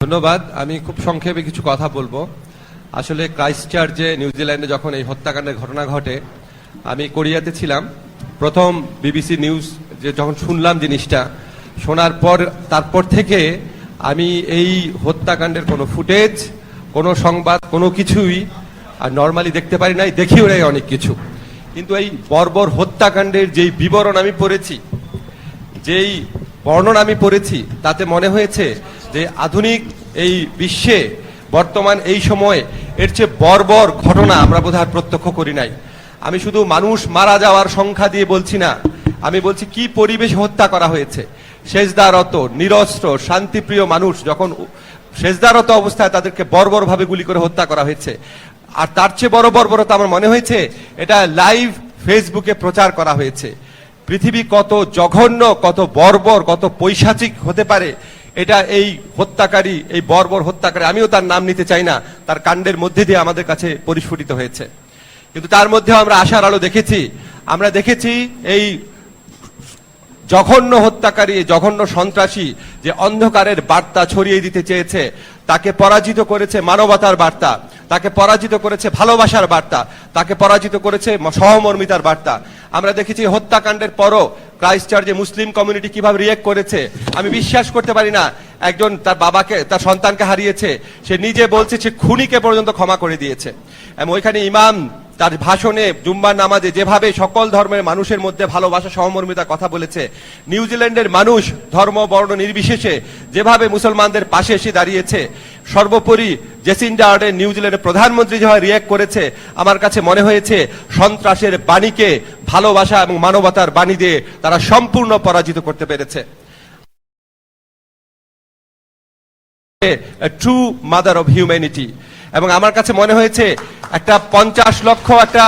ধন্যবাদ। আমি খুব সংক্ষেপে কিছু কথা বলব। আসলে ক্রাইস্ট চার্চে নিউজিল্যান্ডে যখন এই হত্যাকাণ্ডের ঘটনা ঘটে, আমি কোরিয়াতে ছিলাম। প্রথম বিবিসি নিউজ যে যখন শুনলাম জিনিসটা, শোনার পর, তারপর থেকে আমি এই হত্যাকাণ্ডের কোনো ফুটেজ, কোনো সংবাদ, কোনো কিছুই আর নর্মালি দেখতে পারি নাই, দেখিও নাই অনেক কিছু। কিন্তু এই বর্বর হত্যাকাণ্ডের যেই বিবরণ আমি পড়েছি যেই বর্ণনা আমি পড়েছি, তাতে মনে হয়েছে যে আধুনিক এই বিশ্বে বর্তমান এই সময়ে এর চেয়ে বর্বর ঘটনা আমরা বোধহয় প্রত্যক্ষ করি নাই। আমি শুধু মানুষ মারা যাওয়ার সংখ্যা দিয়ে বলছি না, আমি বলছি কি পরিবেশ হত্যা করা হয়েছে। সেজদারত, নিরস্ত্র, শান্তিপ্রিয় মানুষ যখন সেজদারত অবস্থায় তাদেরকে বর্বরভাবে গুলি করে হত্যা করা হয়েছে। আর তার চেয়ে বড় বর্বরতা আমার মনে হয়েছে, এটা লাইভ ফেসবুকে প্রচার করা হয়েছে। পৃথিবী কত জঘন্য, কত বর্বর, কত পৈশাচিক হতে পারে, এটা এই হত্যাকারী, এই বর্বর হত্যাকারী, আমিও তার নাম নিতে চাই না, তার কাণ্ডের মধ্যে দিয়ে আমাদের কাছে পরিস্ফুটিত হয়েছে। কিন্তু তার মধ্যেও আমরা আশার আলো দেখেছি। আমরা দেখেছি এই জঘন্য হত্যাকারী, জঘন্য সন্ত্রাসী যে অন্ধকারের বার্তা ছড়িয়ে দিতে চেয়েছে তাকে পরাজিত করেছে মানবতার বার্তা, তাকে পরাজিত করেছে ভালোবাসার বার্তা, তাকে পরাজিত করেছে সহমর্মিতার বার্তা। আমরা দেখেছি হত্যাকাণ্ডের পরও ক্রাইস্ট চার্চে মুসলিম কমিউনিটি কীভাবে রিয়েক্ট করেছে, আমি বিশ্বাস করতে পারি না। একজন তার বাবাকে, তার সন্তানকে হারিয়েছে, সে নিজে বলছে সে খুনিকে পর্যন্ত ক্ষমা করে দিয়েছে। এবং ওইখানে ইমাম তার ভাষণে জুম্বার নামাজে যেভাবে সকল ধর্মের মানুষের মধ্যে ভালোবাসা, সহমর্মিতা কথা বলেছে নিউজিল্যান্ডের মানুষ ধর্ম, বর্ণ নির্বিশেষে যেভাবে মুসলমানদের পাশে এসে দাঁড়িয়েছে, সর্বোপরি জেসিন্ডা আর্ডেন নিউজিল্যান্ডের প্রধানমন্ত্রী যেভাবে রিয়েক্ট করেছে। আমার কাছে মনে হয়েছে, সন্ত্রাসের বাণীকে ভালোবাসা এবং মানবতার বাণী দিয়ে তারা সম্পূর্ণ পরাজিত করতে পেরেছে। ট্রু মাদার অফ হিউম্যানিটি এবং আমার কাছে মনে হয়েছে, একটা পঞ্চাশ লক্ষ একটা,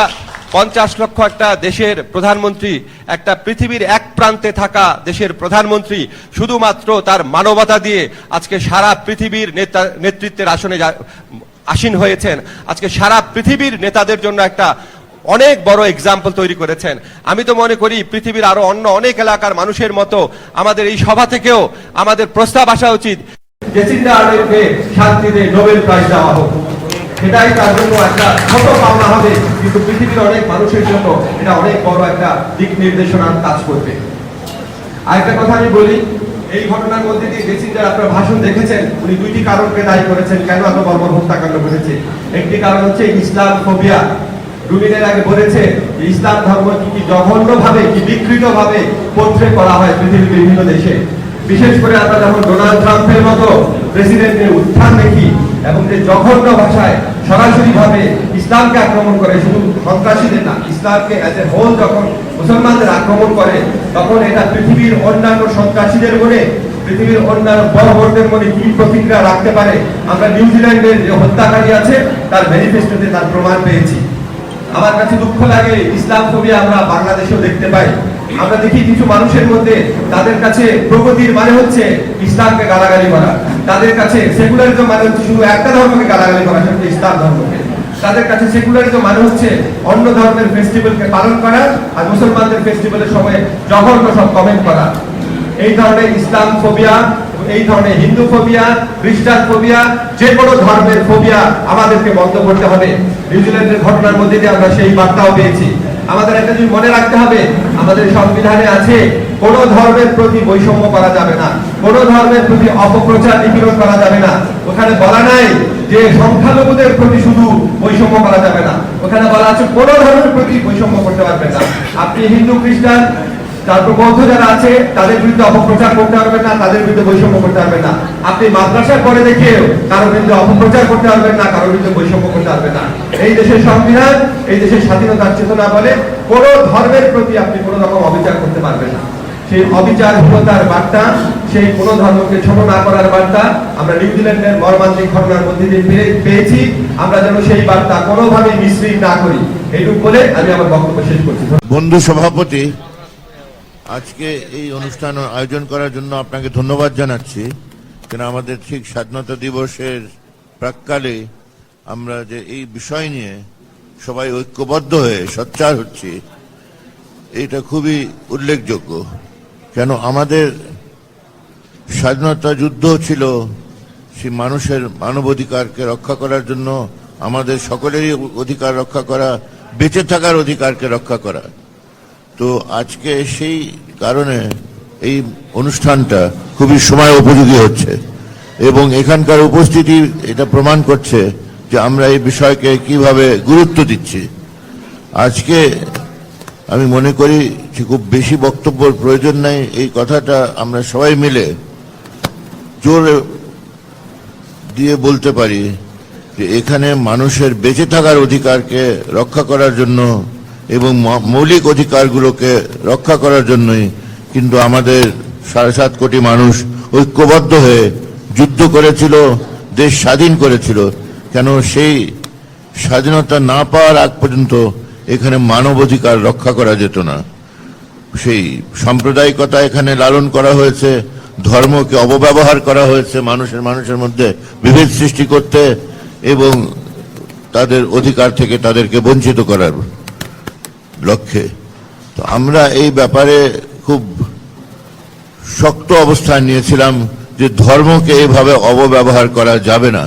পঞ্চাশ লক্ষ একটা দেশের প্রধানমন্ত্রী, একটা পৃথিবীর এক প্রান্তে থাকা দেশের প্রধানমন্ত্রী, শুধুমাত্র তার মানবতা দিয়ে আজকে সারা পৃথিবীর নেতা, নেতৃত্বের আসনে আসীন হয়েছেন। আজকে সারা পৃথিবীর নেতাদের জন্য একটা অনেক বড় এক্সাম্পল তৈরি করেছেন। আমি তো মনে করি, পৃথিবীর আরও অন্য অনেক এলাকার মানুষের মতো আমাদের এই সভা থেকেও আমাদের প্রস্তাব আসা উচিত। শান্তিতে নোবেল প্রাইজ দেওয়া হোক। সেটাই তার জন্য একটা ছোট পাওনা হবে। কিন্তু পৃথিবীর অনেক মানুষের জন্য এটা অনেক বড় একটা দিক নির্দেশনার কাজ করবে। আরেকটা কথা আমি বলি, এই ঘটনার মধ্যে দিয়ে জেসিন্ডার আপনার ভাষণ দেখেছেন, উনি দুইটি কারণকে দায়ী করেছেন, কেন এত বর্বর হত্যাকাণ্ড ঘটেছে? একটি কারণ হচ্ছে ইসলাম ফোবিয়া। রুবিনের আগে বলেছে ইসলাম ধর্ম কি কি জঘন্য ভাবে কি বিকৃত ভাবে করা হয় পৃথিবীর বিভিন্ন দেশে। বিশেষ করে আমরা যখন ডোনাল্ড ট্রাম্পের মতো প্রেসিডেন্টের উত্থান দেখি, এবং যে জঘন্য ভাষায় সরাসরি ভাবে ইসলামকে আক্রমণ করে, শুধু সন্ত্রাসীদের না, ইসলামকে অ্যাজ এ হোল যখন মুসলমানদের আক্রমণ করে, তখন এটা পৃথিবীর অন্যান্য সন্ত্রাসীদের মনে পৃথিবীর অন্যান্য বড় বড়দের মনে কি প্রতিক্রিয়া রাখতে পারে, আমরা নিউজিল্যান্ডের যে হত্যাকারী আছে, তার ম্যানিফেস্টোতে তার প্রমাণ পেয়েছি। আমার কাছে দুঃখ লাগে, ইসলাম ছবি আমরা বাংলাদেশেও দেখতে পাই। আমরা দেখি কিছু মানুষের মধ্যে তাদের কাছে প্রগতির মানে হচ্ছে ইসলামকে গালাগালি করা। তাদের কাছে সেকুলারিজম মানে হচ্ছে শুধু একটা ধর্মকে গালাগালি করা, সেটা ইসলাম ধর্মকে। তাদের কাছে সেকুলারিজম মানে হচ্ছে অন্য ধর্মের ফেস্টিভ্যালকে পালন করা আর মুসলমানদের ফেস্টিভ্যালের সময় জঘন্য সব কমেন্ট করা। এই ধরনের ইসলাম ফোবিয়া এই ধরনের হিন্দু ফোবিয়া খ্রিস্টান ফোবিয়া যে কোনো ধর্মের ফোবিয়া আমাদেরকে বন্ধ করতে হবে। নিউজিল্যান্ডের ঘটনার মধ্যে দিয়ে আমরা সেই বার্তাও পেয়েছি। আমাদের একটা জিনিস মনে রাখতে হবে, আমাদের সংবিধানে আছে কোন ধর্মের প্রতি বৈষম্য করা যাবে না, কোন ধর্মের প্রতি অপপ্রচার নিপীড়ন করা যাবে না। ওখানে বলা নাই যে সংখ্যালঘুদের প্রতি শুধু বৈষম্য করা যাবে না। ওখানে বলা আছে কোন ধর্মের প্রতি বৈষম্য করতে পারবেন না। আপনি হিন্দু, খ্রিস্টান তারপর বৌদ্ধ যারা আছে, তাদের বিরুদ্ধে অপপ্রচার করতে পারবেন না, তাদের বিরুদ্ধে বৈষম্য করতে পারবেন না। আপনি মাদ্রাসার পরে দেখে কারোর বিরুদ্ধে অপপ্রচার করতে পারবেন না, কারোর বিরুদ্ধে বৈষম্য করতে পারবেন না। এই দেশের সংবিধান, এই দেশের স্বাধীনতার চেতনা বলে কোন ধর্মের প্রতি আপনি কোন রকম অবিচার করতে পারবেন না। সেই অবিচারহীনতার বার্তা, সেই কোন ধর্মকে ছোট না করার বার্তা, আমরা নিউজিল্যান্ডের মর্মান্তিক ঘটনার মধ্যে দিয়ে পেয়েছি। আমরা যেন সেই বার্তা কোনোভাবে মিশ্রিত না করি। এইটুকু বলে আমি আমার বক্তব্য শেষ করছি। বন্ধু সভাপতি, আজকে এই অনুষ্ঠান আয়োজন করার জন্য আপনাকে ধন্যবাদ জানাচ্ছি। কেন আমাদের ঠিক স্বাধীনতা দিবসের প্রাককালে আমরা যে এই বিষয় নিয়ে সবাই ঐক্যবদ্ধ হয়ে সোচ্চার হচ্ছি, এটা খুবই উল্লেখযোগ্য। কেন আমাদের স্বাধীনতা যুদ্ধ ছিল, সেই মানুষের মানবাধিকারকে রক্ষা করার জন্য, আমাদের সকলেরই অধিকার রক্ষা করা, বেঁচে থাকার অধিকারকে রক্ষা করা। তো আজকে সেই কারণে এই অনুষ্ঠানটা খুবই সময় উপযোগী হচ্ছে। এবং এখানকার উপস্থিতি এটা প্রমাণ করছে যে আমরা এই বিষয়কে কীভাবে গুরুত্ব দিচ্ছি। আজকে আমি মনে করি যে খুব বেশি বক্তব্যের প্রয়োজন নাই। এই কথাটা আমরা সবাই মিলে জোর দিয়ে বলতে পারি যে এখানে মানুষের বেঁচে থাকার অধিকারকে রক্ষা করার জন্য এবং মৌলিক অধিকারগুলোকে রক্ষা করার জন্যই কিন্তু আমাদের সাড়ে সাত কোটি মানুষ ঐক্যবদ্ধ হয়ে যুদ্ধ করেছিল, দেশ স্বাধীন করেছিল। কেন সেই স্বাধীনতা না পাওয়ার আগ পর্যন্ত এখানে মানবাধিকার রক্ষা করা যেত না। সেই সাম্প্রদায়িকতা এখানে লালন করা হয়েছে, ধর্মকে অপব্যবহার করা হয়েছে মানুষের মানুষের মধ্যে বিভেদ সৃষ্টি করতে এবং তাদের অধিকার থেকে তাদেরকে বঞ্চিত করার লক্ষ্যে। তো আমরা এই ব্যাপারে খুব শক্ত অবস্থান নিয়েছিলাম যে ধর্মকে এইভাবে অপব্যবহার করা যাবে না।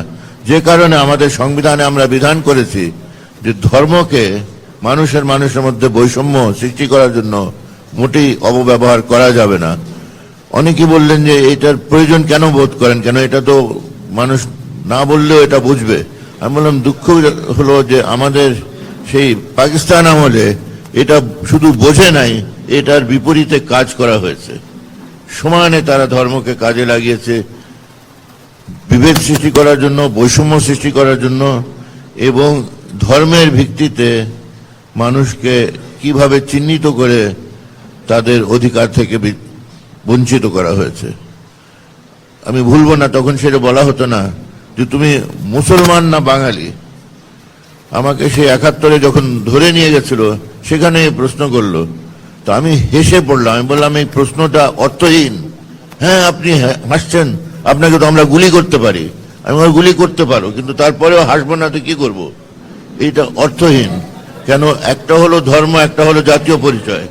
যে কারণে আমাদের সংবিধানে আমরা বিধান করেছি যে ধর্মকে মানুষের মানুষের মধ্যে বৈষম্য সৃষ্টি করার জন্য মোটেই অপব্যবহার করা যাবে না। অনেকে বললেন যে এটার প্রয়োজন কেন বোধ করেন? কেন এটা তো মানুষ না বললেও এটা বুঝবে? আমি বললাম, দুঃখ হলো যে আমাদের সেই পাকিস্তান আমলে এটা শুধু বোঝে নাই, এটার বিপরীতে কাজ করা হয়েছে। সমানে তারা ধর্মকে কাজে লাগিয়েছে। বিভেদ সৃষ্টি করার জন্য, বৈষম্য সৃষ্টি করার জন্য এবং ধর্মের ভিত্তিতে মানুষকে কীভাবে চিহ্নিত করে তাদের অধিকার থেকে বঞ্চিত করা হয়েছে। আমি ভুলবো না, তখন সেটা বলা হতো না যে তুমি মুসলমান না বাঙালি। আমাকে সেই একাত্তরে যখন ধরে নিয়ে গেছিল সেখানে প্রশ্ন করল। তো আমি হেসে পড়লাম, আমি বললাম, এই প্রশ্নটা অর্থহীন। হ্যাঁ আপনি হা- হাসছেন। আপনাকে তো আমরা গুলি করতে পারি। আমি গুলি করতে পারো, কিন্তু তারপরেও হাসবো না, তো কি করব? এটা অর্থহীন। কেন একটা হলো ধর্ম, একটা হলো জাতীয় পরিচয়।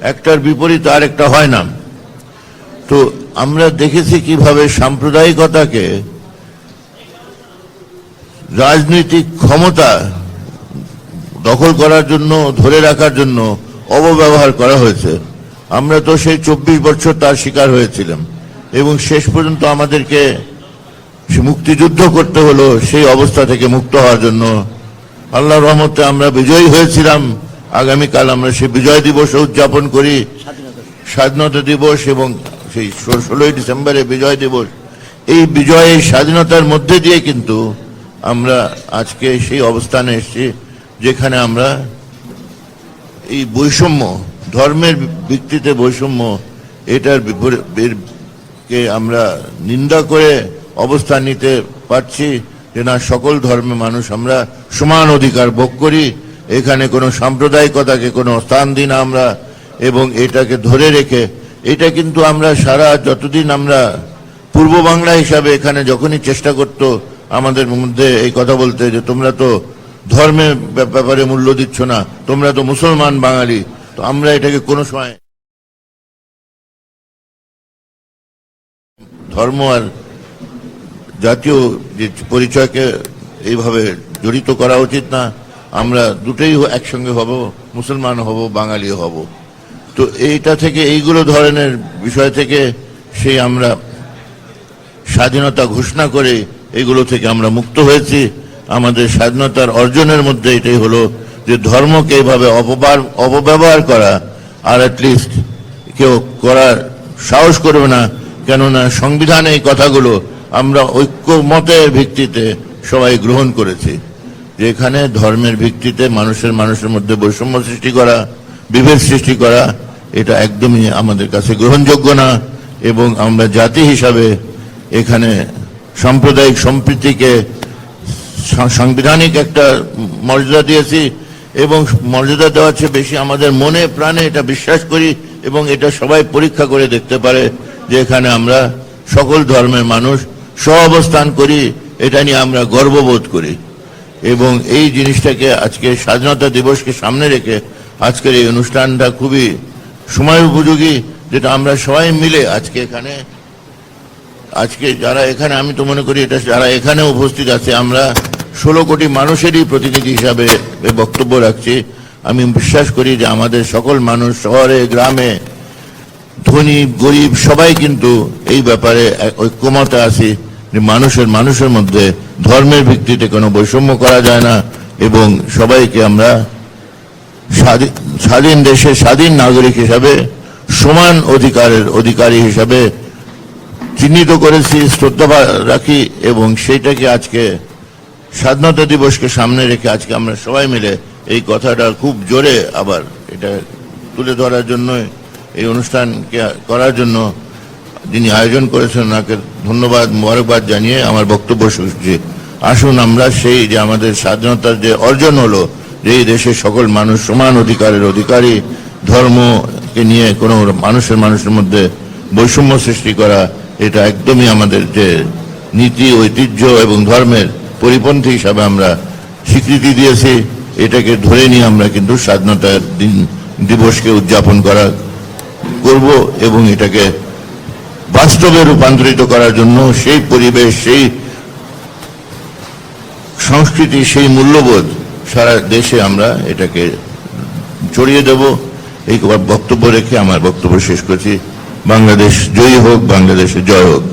একটার বিপরীত আর একটা হয় না। তো আমরা দেখেছি কীভাবে সাম্প্রদায়িকতাকে রাজনৈতিক ক্ষমতা দখল করার জন্য, ধরে রাখার জন্য অপব্যবহার করা হয়েছে। আমরা তো সেই চব্বিশ বছর তার শিকার হয়েছিলাম। এবং শেষ পর্যন্ত আমাদেরকে মুক্তিযুদ্ধ করতে হলো সেই অবস্থা থেকে মুক্ত হওয়ার জন্য আল্লাহ রহমতে আমরা বিজয়ী হয়েছিলাম। আগামীকাল আমরা সেই বিজয় দিবস উদযাপন করি। স্বাধীনতা দিবস এবং সেই ষোলোই ডিসেম্বরে বিজয় দিবস। এই বিজয়ের স্বাধীনতার মধ্যে দিয়ে কিন্তু আমরা আজকে সেই অবস্থানে এসেছি, যেখানে আমরা এই বৈষম্য, ধর্মের ভিত্তিতে বৈষম্য, এটার বিপরী- এর- কে আমরা নিন্দা করে অবস্থান নিতে পারছি। যে না, সকল ধর্মের মানুষ আমরা সমান অধিকার ভোগ করি। এখানে কোনো সাম্প্রদায়িকতাকে কোনো স্থান দিই না আমরা, এবং এটাকে ধরে রেখে, এটা কিন্তু আমরা সারা যতদিন আমরা পূর্ব বাংলা হিসাবে এখানে যখনই চেষ্টা করতো আমাদের মধ্যে এই কথা বলতে, যে তোমরা তো ধর্মের ব্যাপ- ব্যাপারে মূল্য দিচ্ছ না, তোমরা তো মুসলমান বাঙালি, তো আমরা এটাকে কোনো সময় ধর্ম আর জাতীয় যে পরিচয়কে এইভাবে জড়িত করা উচিত না। আমরা দুটোই একসঙ্গে হব, মুসলমান হব, বাঙালি হব। তো এইটা থেকে, এইগুলো ধরনের বিষয় থেকে সেই আমরা স্বাধীনতা ঘোষণা করে এগুলো থেকে আমরা মুক্ত হয়েছি। আমাদের স্বাধীনতার অর্জনের মধ্যে এটাই হলো যে ধর্মকে এইভাবে অপবার, অপব্যবহার করা, আর লিস্ট কেউ করার সাহস করবে না। কেননা সংবিধানে এই কথাগুলো আমরা ঐক্যমতের ভিত্তিতে সবাই গ্রহণ করেছি। যেখানে ধর্মের ভিত্তিতে মানুষের মানুষের মধ্যে বৈষম্য সৃষ্টি করা, বিভেদ সৃষ্টি করা, এটা একদমই আমাদের কাছে গ্রহণযোগ্য না এবং আমরা জাতি হিসাবে এখানে সাম্প্রদায়িক সম্প্রীতিকে সাংবিধানিক একটা মর্যাদা দিয়েছি এবং মর্যাদা দেওয়ার চেয়ে বেশি আমাদের মনে প্রাণে এটা বিশ্বাস করি এবং এটা সবাই পরীক্ষা করে দেখতে পারে যে এখানে আমরা সকল ধর্মের মানুষ সহ অবস্থান করি, এটা নিয়ে আমরা গর্ববোধ করি। এবং এই জিনিসটাকে আজকে স্বাধীনতা দিবসকে সামনে রেখে আজকের এই অনুষ্ঠানটা খুবই সময় উপযোগী, যেটা আমরা সবাই মিলে আজকে এখানে, আজকে যারা এখানে, আমি তো মনে করি এটা যারা এখানে উপস্থিত আছে, আমরা ষোলো কোটি মানুষেরই প্রতিনিধি হিসাবে বক্তব্য রাখছি। আমি বিশ্বাস করি যে আমাদের সকল মানুষ, শহরে, গ্রামে, ধনী, গরিব, সবাই কিন্তু এই ব্যাপারে ঐক্যমতে আছি। মানুষের মানুষের মধ্যে ধর্মের ভিত্তিতে কোনো বৈষম্য করা যায় না এবং সবাইকে আমরা স্বাধীন- দেশের স্বাধীন নাগরিক হিসাবে, সমান অধিকারের অধিকারী হিসাবে চিহ্নিত করেছি, শ্রদ্ধা রাখি এবং সেইটাকে আজকে স্বাধীনতা দিবসকে সামনে রেখে আজকে আমরা সবাই মিলে এই কথাটা খুব জোরে আবার এটা তুলে ধরার জন্য এই অনুষ্ঠানকে করার জন্য যিনি আয়োজন করেছেন, ওনাকে ধন্যবাদ, মোবারকবাদ জানিয়ে আমার বক্তব্য করছি। আসুন আমরা সেই যে আমাদের স্বাধীনতার যে অর্জন হলো, যে এই দেশের সকল মানুষ সমান অধিকারের অধিকারী, ধর্মকে নিয়ে কোনো মানুষের মানুষের মধ্যে বৈষম্য সৃষ্টি করা, এটা একদমই আমাদের যে নীতি, ঐতিহ্য এবং ধর্মের পরিপন্থী হিসাবে আমরা স্বীকৃতি দিয়েছি, এটাকে ধরে নিয়ে আমরা কিন্তু স্বাধীনতার দিন, দিবসকে উদযাপন করা করব এবং এটাকে বাস্তবে রূপান্তরিত করার জন্য সেই পরিবেশ, সেই সংস্কৃতি, সেই মূল্যবোধ সারা দেশে আমরা এটাকে ছড়িয়ে দেব। এই বক্তব্য রেখে আমার বক্তব্য শেষ করছি। বাংলাদেশ জয়ী হোক, বাংলাদেশে জয় হোক।